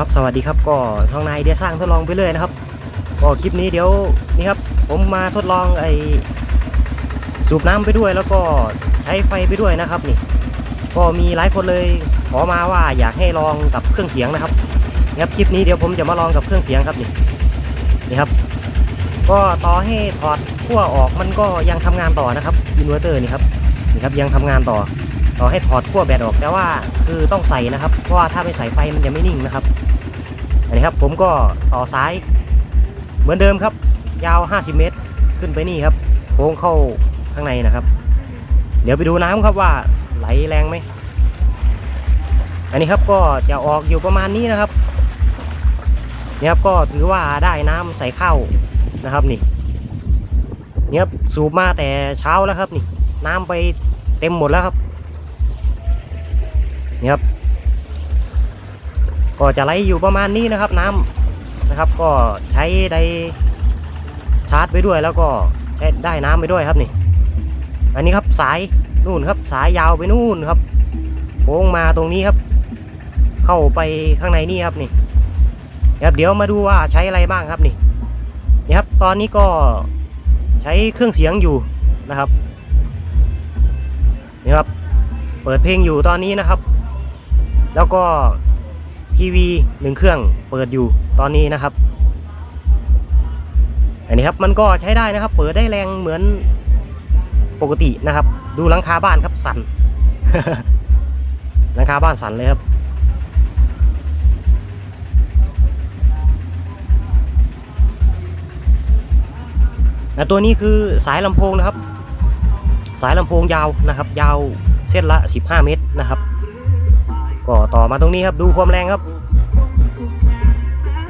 ครับสวัสดีครับก็ทางนายเดียสร้างทดลองไปเรื่อยนะครับ ก็คลิปนี้เดี๋ยวนี่ครับผมมาทดลองไอสูบน้ำไปด้วย แล้วก็ใช้ไฟไปด้วยนะครับนี่ ก็มีหลายคนเลยขอมาว่าอยากให้ลองกับเครื่องเสียงนะครับนี่ครับคลิปนี้เดี๋ยวผมจะมาลองกับเครื่องเสียงครับนี่นี่ครับ ก็ต่อให้ถอดขั้วออกมันก็ยังทำงานต่อนะครับอินเวอร์เตอร์นี่ครับนี่ครับยังทำงานต่อต่อให้ถอดขั้วแบตออกแต่ว่าคือต้องใส่นะครับ เพราะว่าถ้าไม่ใส่ไฟมันจะไม่นิ่งนะครับ อันนี้ครับผมก็ต่อสายเหมือนเดิมครับ ยาว 50 เมตรขึ้นไปนี่ครับโค้งเข้าข้างในนะครับ เดี๋ยวไปดูน้ำครับว่าไหลแรงไหมอันนี้ครับก็จะออกอยู่ประมาณนี้นะครับนี่ครับก็ถือว่าได้น้ำใส่ข้าวนะครับนี่นี่ครับสูบมาแต่เช้าแล้วครับนี่ น้ำไปเต็มหมดแล้วครับนี่ครับ ก็จะไหลอยู่ประมาณนี้นะครับน้ำนะครับ ก็ใช้ไดชาร์จไปด้วยแล้วก็ใช้ได้น้ำไปด้วยครับนี่ อันนี้ครับสายนู่นครับสายยาวไปนู่นครับโค้งมาตรงนี้ครับ เข้าไปข้างในนี่ครับนี่ครับเดี๋ยวมาดูว่าใช้อะไรบ้างครับนี่นี่ครับตอนนี้ก็ใช้เครื่องเสียงอยู่นะครับนี่ครับเปิดเพลงอยู่ตอนนี้นะครับ แล้วก็ ทีวีหนึ่งเครื่องเปิดอยู่ตอนนี้นะครับ อันนี้ครับมันก็ใช้ได้นะครับ เปิดได้แรงเหมือนปกตินะครับ ดูหลังคาบ้านครับสั่นหลังคาบ้านสั่นเลยครับและตัวนี้คือสายลำโพงนะครับ สายลำโพงยาวนะครับ ยาวเส้นละ 15 เมตรนะครับ ก็ต่อมาตรงนี้ครับดูความแรงครับ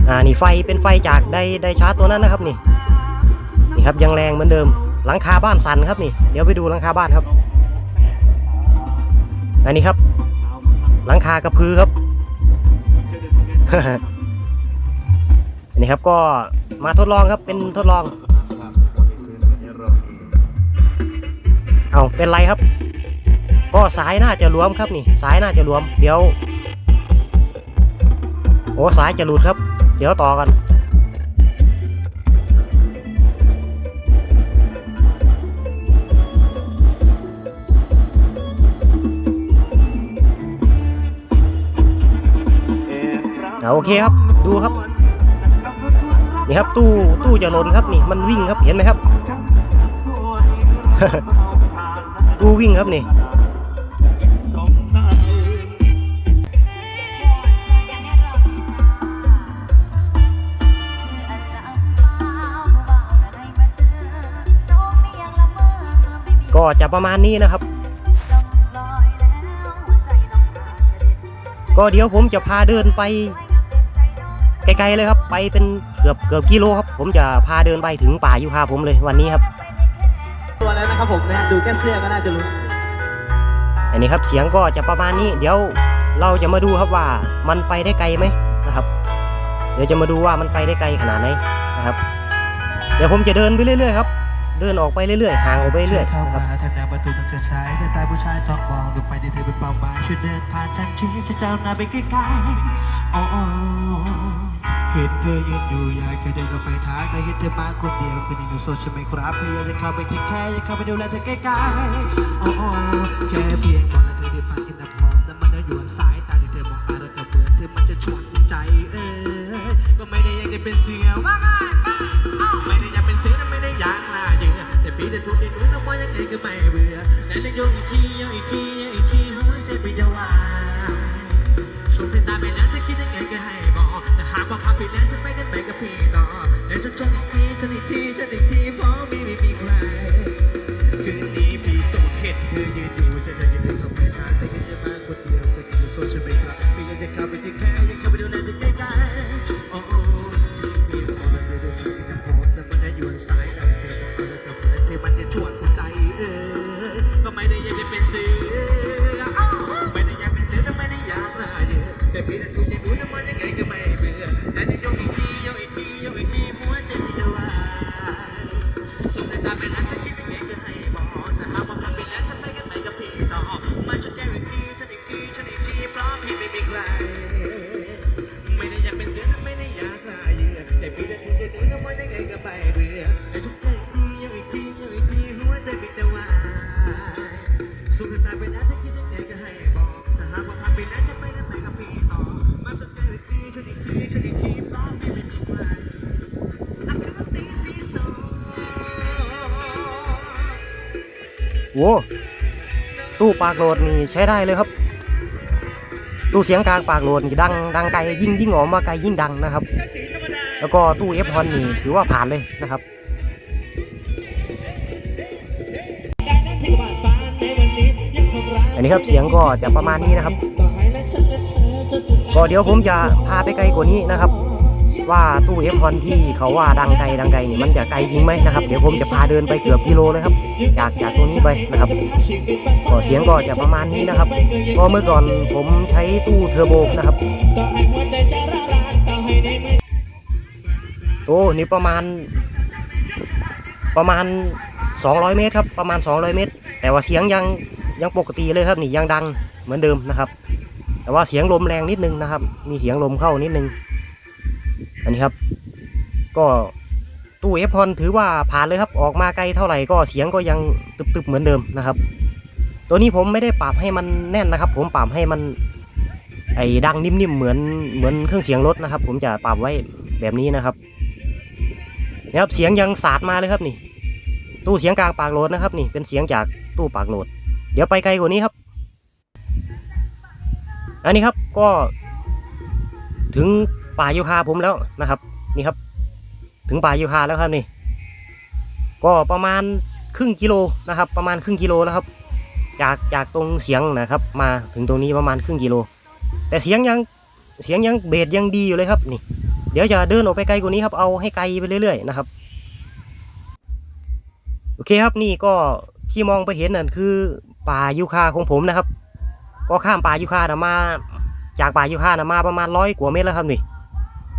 อ่านี่ไฟเป็นไฟจากไดไดชาร์จตัวนั้นนะครับนี่นี่ครับยังแรงเหมือนเดิม หลังคาบ้านสั่นครับนี่เดี๋ยวไปดูหลังคาบ้านครับ อันนี้ครับ หลังคากระพือครับอันนี้ครับก็มาทดลองครับเป็นทดลอง เอาเป็นไรครับ ก็สายน่าจะรวมครับนี่สายน่าจะรวม เดี๋ยวโอ้สายจะหลุดครับ เดี๋ยวต่อกันเอาโอเคครับดูครับนี่ครับตู้ตู้จะหล่นครับนี่มันวิ่งครับเห็นไหมครับ ตู้วิ่งครับนี่ จะประมาณนี้นะครับ ก็เดี๋ยวผมจะพาเดินไปไกลๆเลยครับ ไปเป็นเกือบเกือบกิโลครับ ผมจะพาเดินไปถึงป่ายูคาผมเลยวันนี้ครับ ตัวแล้วนะครับผมนะดูแค่เสื้อก็น่าจะรู้อันนี้ครับเสียงก็จะประมาณนี้ เดี๋ยวเราจะมาดูครับว่ามันไปได้ไกลไหมนะครับ เดี๋ยวจะมาดูว่ามันไปได้ไกลขนาดไหนนะครับ เดี๋ยวผมจะเดินไปเรื่อยๆครับ เดินออกไปเรื่อยๆห่างออกไปเรื่อยเข้าๆนะครับมาแทนแนวประตูมันจะใช้แต่ตายผู้ชายต้องมองดูไปที่เธอเป็นเป้าหมายช่วยเดินผ่านฉันชี้จะเจ้าหน้าไปใกล้ๆอ๋อเห็นเธอยืนอยู่อยากจะเดินเข้าไปทักแต่เห็นเธอมาคนเดียวคนนี้ดูโซเชียลไม่ครับพยายามจะเข้าไปที่แค่อยากเข้าไปดูแลเธอใกล้ๆอ๋อแค่เพียงมองและเธอที่ผ่านกินน้ำหอมแต่มันจะอยู่สายตาที่เธอมองตาแล้วก็เหมือนเธอมันจะชวนใจเออก็ไม่ได้อยากจะเป็นเสือว่าง่าย แต่พี่จะทุกข์ได้รู้นะว่ายังไงก็ไม่เบื่อแต่เล่นโยกอีกทีโยกอีกทีโยกอีกทีหัวใจไปจะวายชมเพียงตาไปแล้วจะคิดยังไงก็ให้บอกแต่หากว่าพักไปแล้วจะไปกันไปกับพี่ต่อแต่ฉันชนอีกทีชนอีกทีชนอีกทีเพราะมีไม่มีใครคืนนี้พี่โสดเห็นเธอยืนอยู่จะจะยืน โอ้ตู้ปากโหลดนี่ใช้ได้เลยครับ ตู้เสียงกลางปากโหลดนี่ดังดังไกลยิ่งยิ่งออกมาไกลยิ่งดังนะครับ แล้วก็ตู้เอฟฮอนนี่ถือว่าผ่านเลยนะครับอันนี้ครับเสียงก็จะประมาณนี้นะครับ ก็เดี๋ยวผมจะพาไปไกลกว่านี้นะครับ ว่าตู้เอฟฮอนที่เขาว่าดังไกลดังไกลนี่มันจะไกลจริงไหมนะครับ เดี๋ยวผมจะพาเดินไปเกือบกิโลเลยครับ จากจากตรงนี้ไปนะครับก็เสียงก็จะประมาณนี้นะครับก็เมื่อก่อนผมใช้ตู้เทอร์โบนะครับโอ้นี่ประมาณ ประมาณ 200 เมตรครับประมาณ 200 เมตร แต่ว่าเสียงยังยังปกติเลยครับนี่ยังดังเหมือนเดิมนะครับ แต่ว่าเสียงลมแรงนิดนึงนะครับ มีเสียงลมเข้านิดนึง อันนี้ครับ ก็ตู้เอฟพอนถือว่าผ่านเลยครับ ออกมาไกลเท่าไหร่ก็เสียงก็ยังตึบๆเหมือนเดิมนะครับ ตัวนี้ผมไม่ได้ปรับให้มันแน่นนะครับ ผมปรับให้มันไอ้ดังนิ่มๆเหมือนเหมือนเครื่องเสียงรถนะครับ ผมจะปรับไว้แบบนี้นะครับนี่ครับเสียงยังสาดมาเลยครับนี่ ตู้เสียงกลางปากโหลดนะครับ นี่เป็นเสียงจากตู้ปากโหลด เดี๋ยวไปไกลกว่านี้ครับ อันนี้ครับก็ถึง ป่ายูคาผมแล้วนะครับนี่ครับ ถึงป่ายูคาแล้วครับนี่ ก็ประมาณครึ่งกิโลนะครับ ประมาณครึ่งกิโลแล้วครับ จากจากตรงเสียงนะครับ มาถึงตรงนี้ประมาณครึ่งกิโล แต่เสียงยังเสียงยังเบสยังดีอยู่เลยครับนี่ เดี๋ยวจะเดินออกไปไกลกว่านี้ครับเอาให้ไกลไปเรื่อยๆนะครับโอเคครับนี่ก็ที่มองไปเห็นนั่นคือป่ายูคาของผมนะครับ ก็ข้ามป่ายูคานะมา จากป่ายูคานะมาประมาณร้อยกว่าเมตรแล้วครับนี่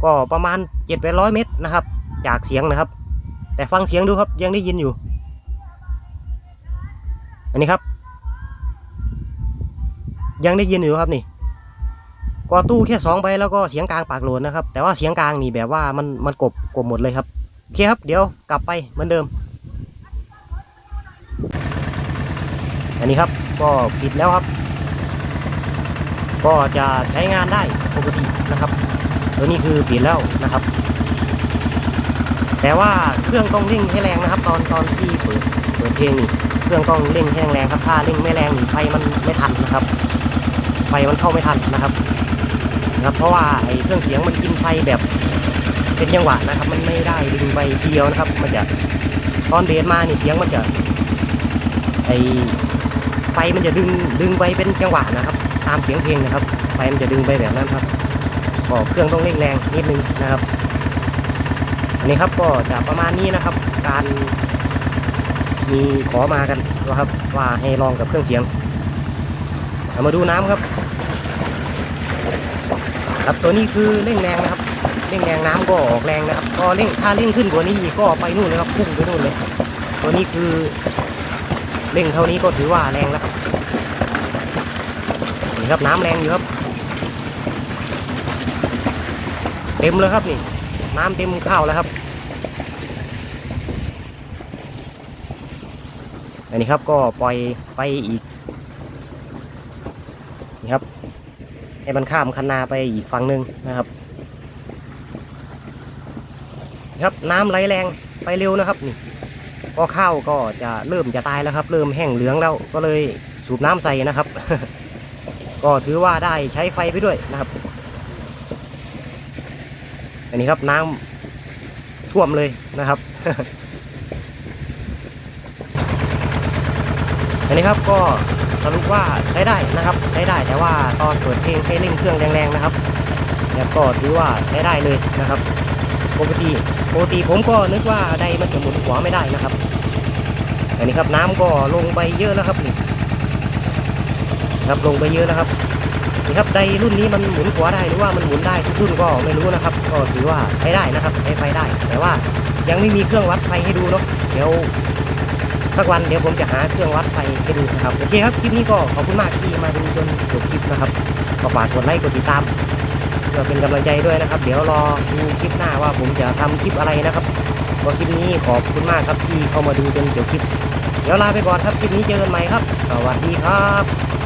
ก็ประมาณเจ็ดแปดร้อยเมตรนะครับ จากเสียงนะครับ แต่ฟังเสียงดูครับยังได้ยินอยู่ อันนี้ครับ ยังได้ยินอยู่ครับนี่ก็ตู้แค่สองใบแล้วก็เสียงกลางปากโหลนนะครับ แต่ว่าเสียงกลางนี่แบบว่ามันมันกบกบหมดเลยครับโอเคครับเดี๋ยวกลับไปเหมือนเดิม อันนี้ครับก็ปิดแล้วครับ ก็จะใช้งานได้ปกตินะครับ ตัวนี้คือปิดแล้วนะครับ แต่ว่าเครื่องต้องเร่งให้แรงนะครับ ตอนตอนที่เปิดเปิดเพลงนี่เครื่องต้องเร่งให้แรงครับถ้าเร่งไม่แรงนี่ไฟมันไม่ทันนะครับ ไฟมันเข้าไม่ทันนะครับนะครับ เพราะว่าไอ้เครื่องเสียงมันกินไฟแบบเป็นจังหวะนะครับ มันไม่ได้ดึงไปเดียวนะครับ มันจะตอนเบสมานี่เสียงมันจะไอไฟมันจะดึงดึงไปเป็นจังหวะนะครับ ตามเสียงเพลงนะครับ ไฟมันจะดึงไปแบบนั้นครับ ก็เครื่องต้องเร่งแรงนิดนึงนะครับ อันนี้ครับก็จะประมาณนี้นะครับ การมีขอมากันนะครับว่าให้ลองกับเครื่องเสียงเอามาดูน้ำครับ ครับตัวนี้คือเร่งแรงนะครับเร่งแรงน้ำก็ออกแรงนะครับ ก็เร่งถ้าเร่งขึ้นกว่านี้ก็ไปนู่นเลยครับพุ่งไปนู่นเลย ตัวนี้คือเร่งเท่านี้ก็ถือว่าแรงแล้วครับนี่ครับน้ำแรงอยู่ครับ เต็มเลยครับนี่ น้ำเต็มข้าวแล้วครับ อันนี้ครับก็ปล่อยไปอีก นี่ครับ ให้มันข้ามคันนาไปอีกฝั่งหนึ่งนะครับนะครับน้ำไหลแรงไปเร็วนะครับนี่ก็ข้าวก็จะเริ่มจะตายแล้วครับ เริ่มแห้งเหลืองแล้วก็เลยสูบน้ำใส่นะครับ ก็ถือว่าได้ใช้ไฟไปด้วยนะครับ อันนี้ครับน้ำท่วมเลยนะครับ อันนี้ครับก็สรุปว่าใช้ได้นะครับ ใช้ได้แต่ว่าตอนเปิดเพลงให้เร่งเครื่องแรงๆนะครับแล้วก็ถือว่าใช้ได้เลยนะครับ ปกติปกติผมก็นึกว่าใดมันจะหมุนขวาไม่ได้นะครับ อันนี้ครับน้ำก็ลงไปเยอะแล้วครับนี่ครับลงไปเยอะแล้วครับ นี่ครับใดรุ่นนี้มันหมุนขวาได้หรือว่ามันหมุนได้ทุกรุ่นก็ไม่รู้นะครับ ก็ถือว่าใช้ได้นะครับใช้ไฟได้ แต่ว่ายังไม่มีเครื่องวัดไฟให้ดูเนาะเดี๋ยวสักวันเดี๋ยวผมจะหาเครื่องวัดไฟให้ดูนะครับโอเคครับคลิปนี้ก็ขอบคุณมากที่มาดูจนจบคลิปนะครับก็ฝากกดไลค์กดติดตามเพื่อเป็นกำลังใจด้วยนะครับ เดี๋ยวรอดูคลิปหน้าว่าผมจะทำคลิปอะไรนะครับก็คลิปนี้ขอบคุณมากครับที่เข้ามาดูจนจบคลิป เดี๋ยวลาไปก่อนครับคลิปนี้เจอกันใหม่ครับสวัสดีครับ